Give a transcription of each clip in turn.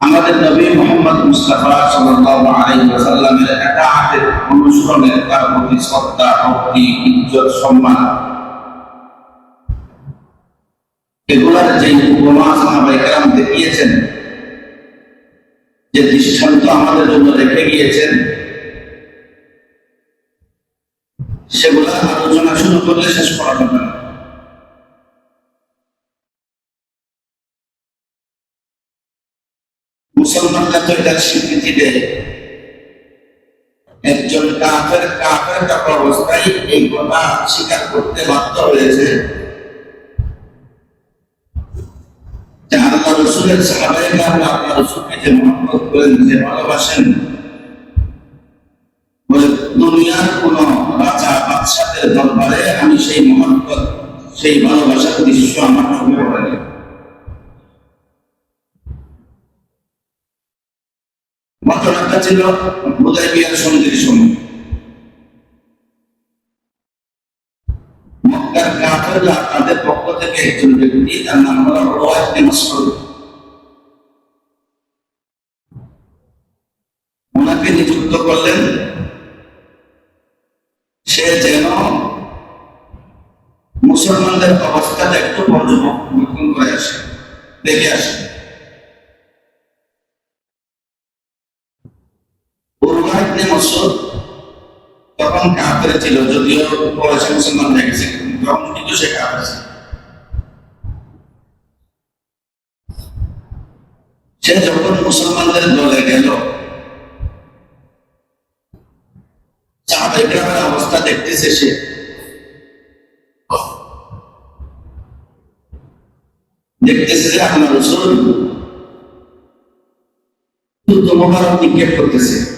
আমাদের নবী মোহাম্মদ মুস্তাফা সাল্লাল্লাহু আলাইহি ওয়াসাল্লামের এতাআতের অনুসরণে তার প্রতি শ্রদ্ধা, ভক্তি, ইজ্জত, সম্মান। এগুলার যে উপমা সাহাবায়ে কেরাম দেখিয়েছেন, যে দৃষ্টান্ত আমাদের জন্য রেখে গিয়েছেন সেগুলা আলোচনা শুরু করলে শেষ করা যাবে না। মুসলমানরা তো এটার স্বীকৃতি দেয়। একজন কাফের কাফের থাকা অবস্থায় এই কথা স্বীকার করতে বাধ্য হয়েছে আল্লাহ ভালোবাসেন দুনিয়ার আমি সেই মহব্বত, সেই ভালোবাসার দৃশ্য আমার চোখে পড়েনি ছিল, বোধহয় বিয়ার সন্ধির সময় মক্কার কাফেররা তাদের পক্ষ থেকে একজন ব্যক্তি, তার নাম হলো ওনাকে নিযুক্ত করলেন। সে যেন মুসলমানদের অবস্থাটা একটু পর্যবেক্ষণ করে আসে, দেখে আসে। তখন ছিল, যদিও মুসলমান কিন্তু সে সে যখন মুসলমানদের দলে গেল অবস্থা দেখতেছে সে। দেখতেছে যে আপনার রসুল মোবারক করতেছে।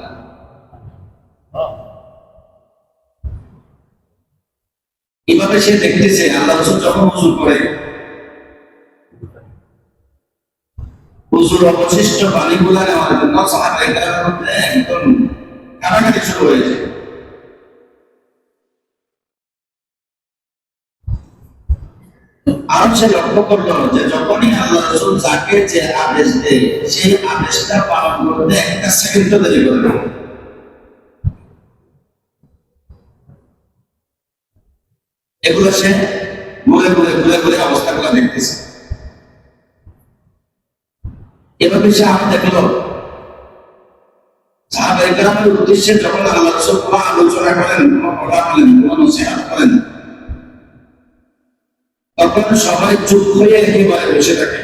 এভাবে সে দেখতেছে, আল্লাহ রসুল যখন উজুর করে উজুর অবশিষ্ট নেওয়ার জন্য একদম শুরু হয়েছে। আর সে লক্ষ্য করল যে যখনই আল্লাহ রসুল যাকে যে আদেশ দেয়, সেই আদেশটা পালন করতে একটা সেকেন্ড দেরি করবে এগুলো সে ঘুরে ঘুরে ঘুরে ঘুরে অবস্থাগুলো দেখতেছে। এভাবে সে আমি দেখল তখন সবাই চুপ বসে থাকে।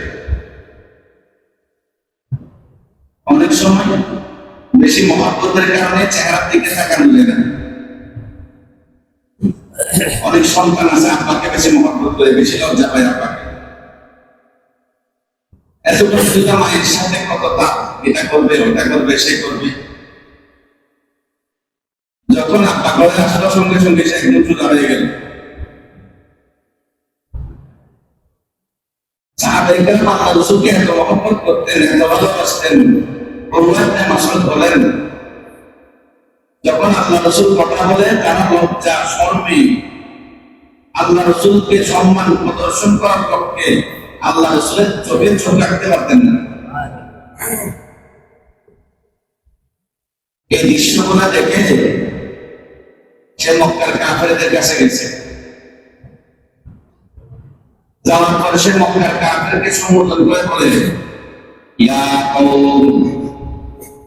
অনেক সময় বেশি মহাব্বতের কারণে চেহারার দিকে তাকানো যায় না। অনেক সন্তান আছে, আব্বাকে বেশি মহব্বত করে, বেশি লজ্জা পায় আব্বাকে। এত মায়ের সাথে এটা করবে, ওটা করবে, সে করবে। যখন আব্বা ঘরে সঙ্গে সঙ্গে সে একদম হয়ে গেল। এত মহব্বত করতেন, এত ভালোবাসতেন বলেন। যখন আল্লাহ রসুল কথা বলে তারা লজ্জা, শর্মে আল্লাহ রসুলকে সম্মান প্রদর্শন করার পক্ষে আল্লাহ রসুলের চোখে চোখ রাখতে পারতেন না এই দৃশ্যগুলো দেখে সে মক্কার কাফেরদের কাছে গেছে যাওয়ার পরে সে মক্কার কাফেরকে সম্বোধন করে বলে ইয়া কওম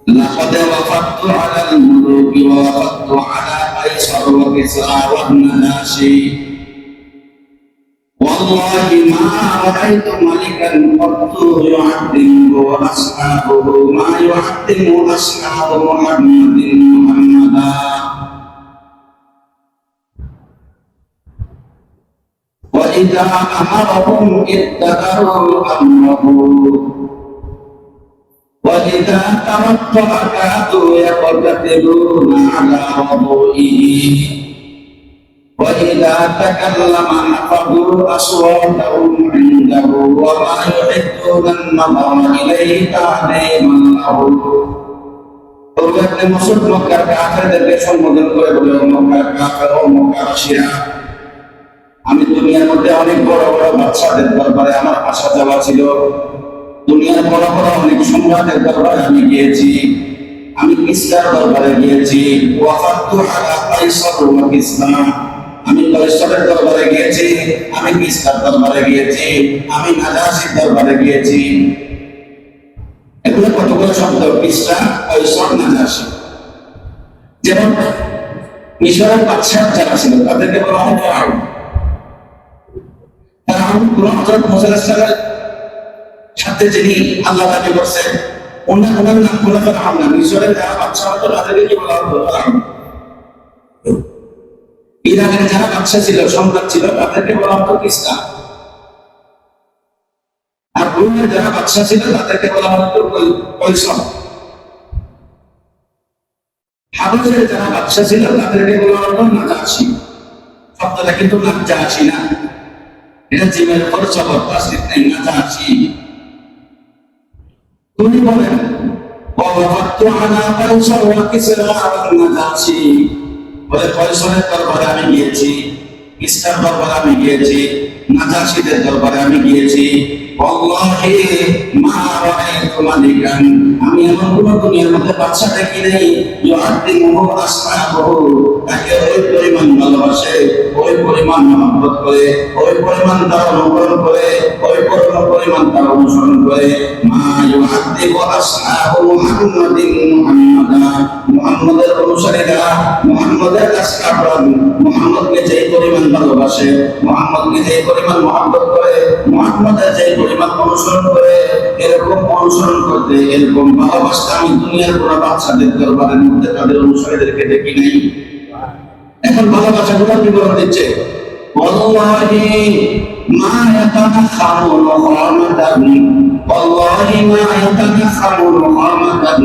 لقد وفدت على الملوك ووفدت على قيصر وكسرى وابن ناشي والله ما رأيت ملكا قط يعظمه أصحابه ما يعظم أصحاب محمد محمدا وإذا أمرهم اتبعوا أمره وإذا توضأ كادوا يقتتلون على وضوئه وإذا تكلم حفظوا أصواتهم عنده وما يحدون النظر إليه تعظيما له আপনি মুসলিম মক্কার কাফেরদেরকে সম্বোধন করে বলে ও মক্কার কাফের ও মক্কাবাসীরা আমি দুনিয়ার মধ্যে অনেক বড় বড় বাচ্চাদের দরবারে আমার আসা যাওয়া ছিল দুনিয়ার বড় বড় অনেক সম্রাটের দরবারে আমি গিয়েছি আমি কিসরার দরবারে গিয়েছি ওয়াফাতু আলা কাইসার ওয়া কিসরা আমি কৈশোরের দরবারে গিয়েছি, আমি কিসরার দরবারে গিয়েছি, আমি নাজাসির দরবারে গিয়েছি। এগুলো কতগুলো শব্দ? কিসরা কৈশোর নাজাসি যেমন, মিশরের বাদশাহ যারা ছিল, তাদেরকে বলা হযরত মুসা সাথে যিনি আল্লাহ দাবি করছেন ওনার ওনার নাম কোন ফেরাউন না মিশরের যারা বাদশাহ হতো, তাদেরকে কি বলা হতো? ইরানের যারা বাদশাহ ছিল সম্রাট ছিল তাদেরকে বলা হতো কিসরা আর রুমের যারা বাদশাহ ছিল তাদেরকে বলা হতো কৈশব হাবসের যারা বাদশাহ ছিল তাদেরকে বলা হতো নাজাসি শব্দটা কিন্তু নাজাসি না এটা জিমের পর জবর তাসির নেই নাজাসি তুমি বলেন ووقفت على قيصر وكسرى والنجاشي আমি গিয়েছি ইস্টার দরবারে আমি গিয়েছি, নাজাসিদের দরবারে আমি গিয়েছি। আমি এমন কোন দুনিয়ার মধ্যে বাচ্চা দেখি নাই ভালোবাসে। ওই পরিমাণ মহব্বত করে, ওই পরিমাণ তার অনুকরণ করে, ওই পরিমাণ তার অনুসরণ করে। মা ইউআদ্দিমু আসহাবু মুহাম্মাদিন মুহাম্মাদা। মুহাম্মাদের অনুসারীরা মুহাম্মাদের আসহাবরা মুহাম্মদকে যে পরিমাণ ভালোবাসে, মুহাম্মদকে যে পরিমাণ মহব্বত করে, মুহাম্মদের যে পরিমাণ অনুসরণ করে, এরকম অনুসরণ করতে, এরকম ভালোবাসতে আমি দুনিয়ার কোনো বাচ্চাদের দরবারের মধ্যে তাদের অনুসারীদেরকে দেখি নাই। এখন ভালোবাসা গুলো বিবরণ দিচ্ছে والله ما يتنخم نخامة والله ما يتنخم نخامة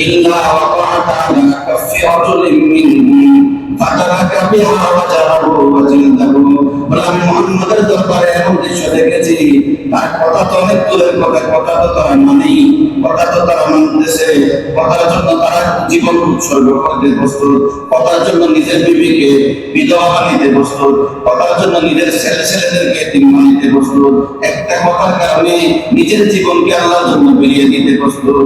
إلا وقعت على كف رجل منهم فترك بها وجهه وجلده কথা তো অনেক দূরের কথা কথা তো তারা মানেই কথা তো তারা মানতেছে কথার জন্য তারা জীবন উৎসর্গ করতে প্রস্তুত কথার জন্য নিজের বিবিকে বিধবা বানিতে প্রস্তুত কথার জন্য নিজের ছেলে ছেলেদেরকে তিন বানিতে প্রস্তুত একটা কথার কারণে নিজের জীবনকে আল্লাহর জন্য বেরিয়ে দিতে প্রস্তুত